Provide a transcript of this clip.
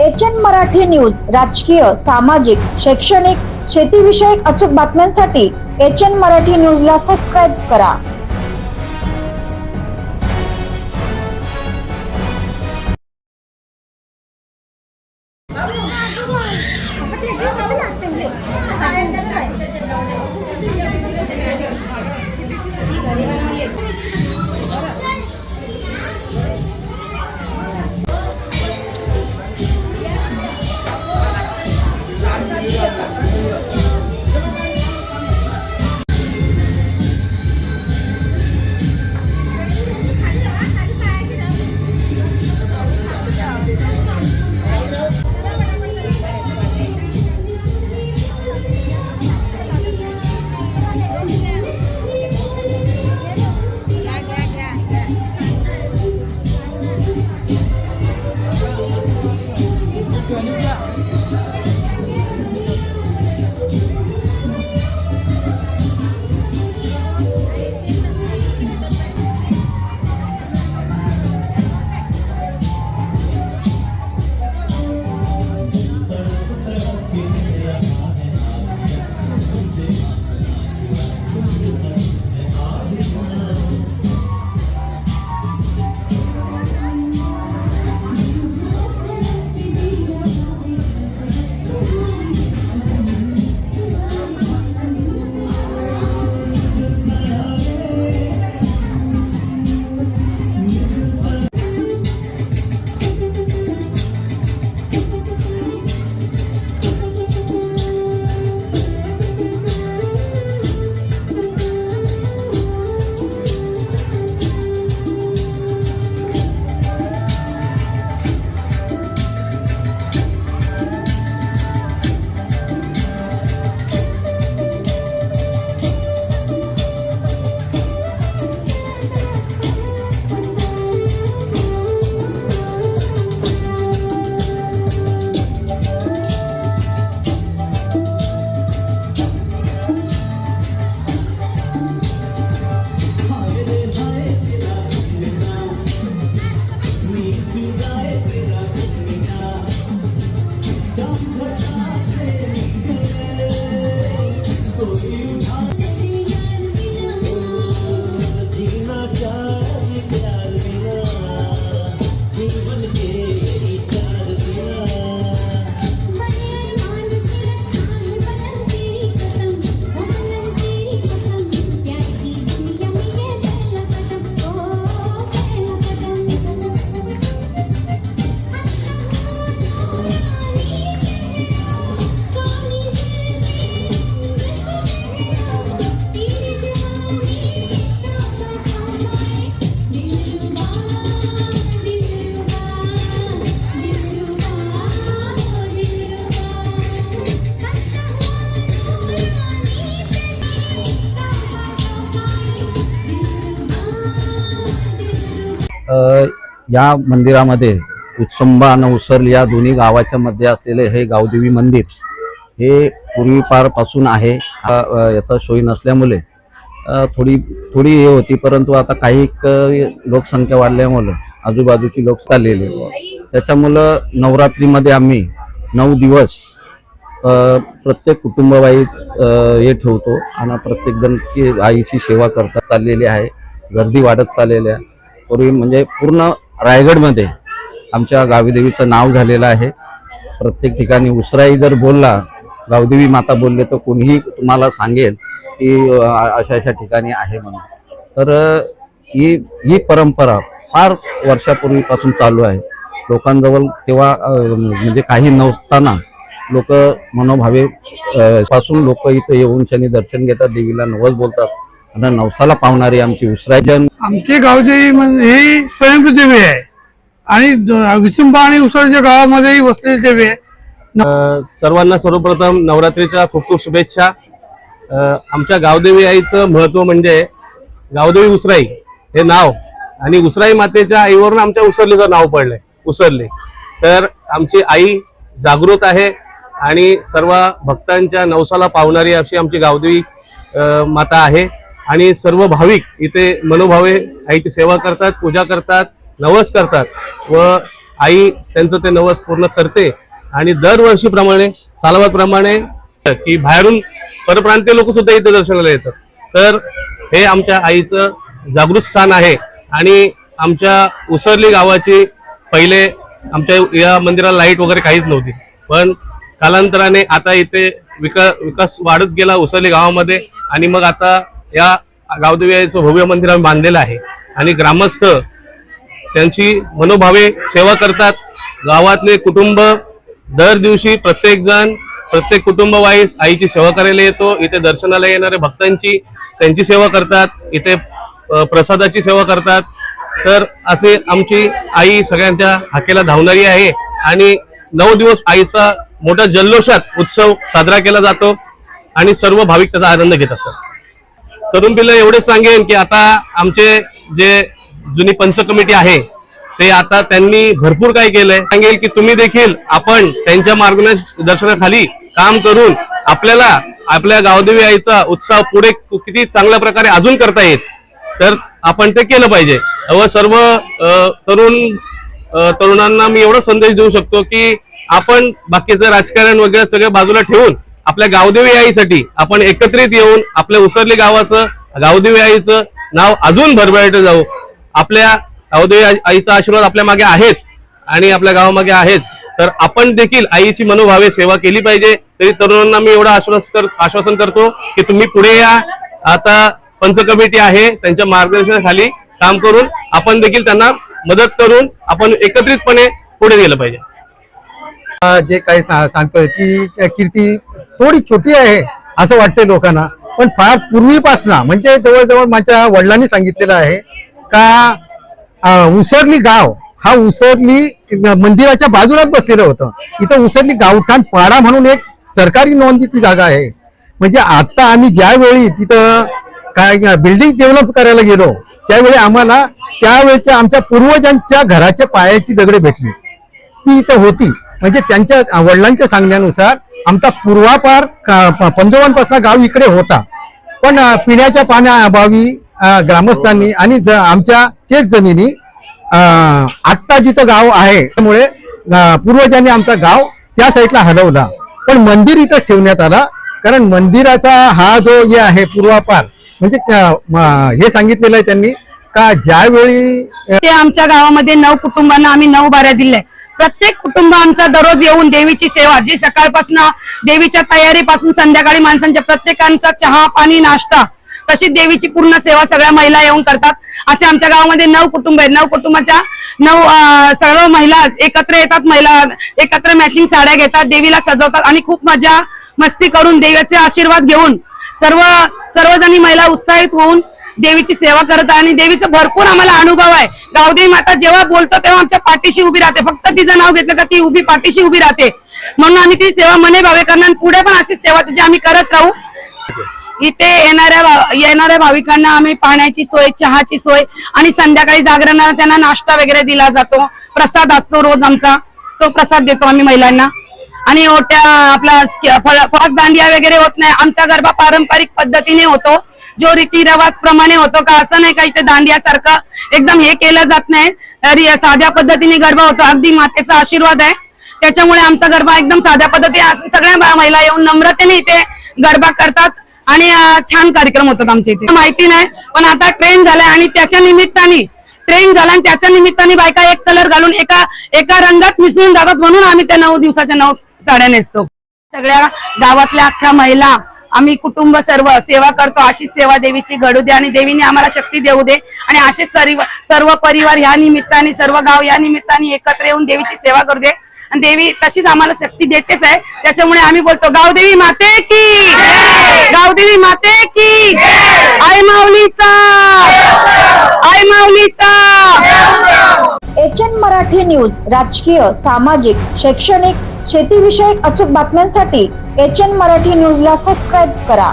H N Marathi news राजकीय सामाजिक शैक्षणिक शेतीविषयक अचूक बातम्यांसाठी एच एन मराठी न्यूजला सबस्क्राईब करा. या मंदिरामध्ये उत्संबा आणि उसरल या दोन्ही गावाच्या मध्ये असलेले हे गावदेवी मंदिर हे पूर्वीपारपासून आहे. याचा सोयी नसल्यामुळे थोडी थोडी हे होती परंतु आता काही लोकसंख्या वाढल्यामुळं आजूबाजूची लोक चाललेले त्याच्यामुळं नवरात्रीमध्ये आम्ही नऊ दिवस प्रत्येक कुटुंबवाईत हे ठेवतो. आणि प्रत्येकजण आईची सेवा करता चाललेली आहे. गर्दी वाढत चाललेली आहे. पूर्वी म्हणजे पूर्ण रायगडमध्ये आमच्या गावीदेवीचं नाव झालेलं आहे. प्रत्येक ठिकाणी उसराई जर बोलला गावदेवी माता बोलले तर कोणीही तुम्हाला सांगेल की अशा अशा ठिकाणी आहे म्हणून. तर ही ही परंपरा फार वर्षापूर्वीपासून चालू आहे. लोकांजवळ तेव्हा म्हणजे काही नसताना लोक मनोभावे पासून लोक इथं येऊन शनी दर्शन घेतात देवीला नवस बोलतात. आणि नवसाला पावणारी आमची उसराजन आमचे गावदेवी म्हणजे ही स्वयंभू देवी आहे. आणि द- विचुंबा आणि उसळच्या गावामध्येही वसलेली देवी आहे. सर्वांना सर्वप्रथम नवरात्रीच्या खूप खूप शुभेच्छा. आमच्या गावदेवी आईचं महत्त्व म्हणजे गावदेवी उसराई हे नाव. आणि उसराई मातेच्या आईवरून आमच्या उसरलीचं नाव पडलंय उसरली. तर आमची आई जागृत आहे आणि सर्व भक्तांच्या नवसाला पावणारी अशी आमची गावदेवी माता आहे. आणि सर्व भाविक इथे मनोभावे आईची सेवा करतात पूजा करतात नवस करतात व आई त्यांचं ते नवस पूर्ण करते. आणि दरवर्षीप्रमाणे सालावाप्रमाणे की बाहेरून परप्रांतीय लोक सुद्धा इथे दर्शनाला येतात. तर हे आमच्या आईचं जागृत स्थान आहे आणि आमच्या उसरली गावाची पहिले आमच्या या मंदिराला लाइट वगैरे काहीच नव्हती. पण कालांतराने आता इथे विका विकास वाढत गेला उसरली गावामध्ये आणि मग आता या गावदेवी आईचं भव्य मंदिर आम्ही बांधलेलं आहे. आणि ग्रामस्थ त्यांची मनोभावे सेवा करतात. गावातले कुटुंब दर दिवशी प्रत्येक जण प्रत्येक कुटुंबवाईस आईची सेवा करायला येतो. इथे दर्शनाला येणाऱ्या भक्तांची त्यांची सेवा करतात. इथे प्रसादाची सेवा करतात. तर असे आमची आई सगळ्यांच्या हाकेला धावणारी आहे. आणि नऊ दिवस आईचा मोठ्या जल्लोषात उत्सव साजरा केला जातो. आणि सर्व भाविक त्याचा आनंद घेत असतात. तरुण पिल्ला एवढेच सांगेन की आता आमचे जे जुनी पंच कमिटी आहे ते आता त्यांनी भरपूर काय केलंय. सांगेल की तुम्ही देखील आपण त्यांच्या मार्गदर्शनाखाली काम करून आपल्याला आपल्या गावदेवी आईचा उत्साह पुढे किती चांगल्या प्रकारे अजून करता येईल तर आपण ते केलं पाहिजे. व सर्व तरुण तरुणांना मी एवढा संदेश देऊ शकतो की आपण बाकीचं राजकारण वगैरे सगळं बाजूला ठेवून आपल्या गावदेवी आईसाठी आपण एकत्रित येऊन आपल्या उसरली गावाचं गावदेवी आईचं नाव अजून भरभराट जाऊ. आपल्या गावदेवी आईचा आशीर्वाद आपल्या मागे आहेच आणि आपल्या गावामागे आहेच. तर आपण देखील आईची मनोभावे सेवा केली पाहिजे. तरी तरुणांना मी एवढं आश्वास कर आश्वासन करतो की तुम्ही पुढे या. आता पंच कमिटी आहे त्यांच्या मार्गदर्शनाखाली काम करून आपण देखील त्यांना मदत करून आपण एकत्रितपणे पुढे गेलं पाहिजे. जे काही सांगतोय ती कीर्ती थोडी छोटी आहे असं वाटतंय लोकांना. पण फार पूर्वीपासना म्हणजे जवळजवळ माझ्या वडिलांनी सांगितलेलं आहे का उसरली गाव हा उसरली मंदिराच्या बाजूलाच बसलेलं होतं. इथं उसरली गावठाण पाडा म्हणून एक सरकारी नोंदीची जागा आहे. म्हणजे आता आम्ही ज्यावेळी तिथं काय बिल्डिंग डेव्हलप करायला गेलो त्यावेळी आम्हाला त्यावेळच्या आमच्या पूर्वजांच्या घराच्या पायाची दगडे भेटली. ती इथं होती. म्हणजे त्यांच्या वडिलांच्या सांगण्यानुसार आमचा पूर्वापार पंजोबांपासून गाव इकडे होता. पण पिण्याच्या पाण्याअभावी ग्रामस्थांनी आणि ज- आमच्या शेत जमिनी आत्ता जिथं गाव आहे त्यामुळे पूर्वजांनी आमचा गाव त्या साईडला हलवला. पण मंदिर इथं ठेवण्यात आला कारण मंदिराचा हा जो हे आहे पूर्वापार म्हणजे हे सांगितलेलं आहे त्यांनी का ज्यावेळी ते आमच्या गावामध्ये नऊ कुटुंबांना आम्ही नऊ बाऱ्या दिल्या. प्रत्येक कुटुंब आमचा दररोज येऊन देवीची सेवा जी सकाळपासून देवीच्या तयारीपासून संध्याकाळी माणसांच्या प्रत्येकांचा चहा पाणी नाश्ता तशी देवीची पूर्ण सेवा सगळ्या महिला येऊन करतात. असे आमच्या गावामध्ये नऊ कुटुंब आहेत. नऊ कुटुंबाच्या नऊ सर्व महिला एकत्र येतात. महिला एकत्र मॅचिंग साड्या घेतात देवीला सजवतात आणि खूप मजा मस्ती करून देवीचे आशीर्वाद घेऊन सर्व सर्वजणी महिला उत्साहित होऊन देवीची सेवा करत आहे आणि देवीचा भरपूर आम्हाला अनुभव आहे. गावदेवी माता जेव्हा बोलतो तेव्हा आमच्या पाठीशी उभी राहते. फक्त तिचं नाव घेतलं का ती उभी पाठीशी उभी राहते. म्हणून आम्ही ती सेवा मने भावे करणार आणि पुढे पण अशी सेवा तिची आम्ही करत राहू. इथे येणाऱ्या येणाऱ्या भाविकांना आम्ही पाण्याची सोय चहाची सोय आणि संध्याकाळी जागरणाला त्यांना नाश्ता वगैरे दिला जातो. प्रसाद असतो रोज आमचा. तो प्रसाद देतो आम्ही महिलांना. आणि ओट्या आपला फळ- फास दांडिया वगैरे होत नाही. आमचा गरबा पारंपरिक पद्धतीने होतो. जो रीतीरिवाज प्रमाणे होतो का असं नाही का इथे दांडियासारखं एकदम हे केलं जात नाही. तरी साध्या पद्धतीने गरबा होतो. अगदी मातेचा आशीर्वाद आहे. त्याच्यामुळे आमचा गरबा एकदम साध्या पद्धतीने सगळ्या महिला येऊन नम्रतेने इथे गरबा करतात आणि छान कार्यक्रम होतात आमच्या इथे. माहिती नाही पण आता ट्रेन झालाय आणि त्याच्या निमित्ताने ट्रेन झाला आणि त्याच्या निमित्ताने बायका एक कलर घालून एका एका रंगात मिसळून जातात म्हणून आम्ही त्या नऊ दिवसाच्या नऊ साड्या नेसतो. सगळ्या गावातल्या अख्ख्या महिला आम्ही कुटुंब सर्व सेवा करतो. अशीच सेवा देवीची घडू दे आणि देवीने आम्हाला शक्ती देऊ दे. आणि असेच सर्व सर्व परिवार ह्या निमित्ताने सर्व गाव या निमित्ताने एकत्र येऊन देवीची सेवा करू दे. आणि देवी तशीच आम्हाला शक्ती देतेच आहे. त्याच्यामुळे आम्ही बोलतो गावदेवी माते की गावदेवी माते की आई माऊलीचा! आई माऊलीचा! एच एन मराठी न्यूज राजकीय सामाजिक शैक्षणिक शेतीविषयक अचूक बातम्यांसाठी एच एन मराठी न्यूजला सबस्क्राईब करा.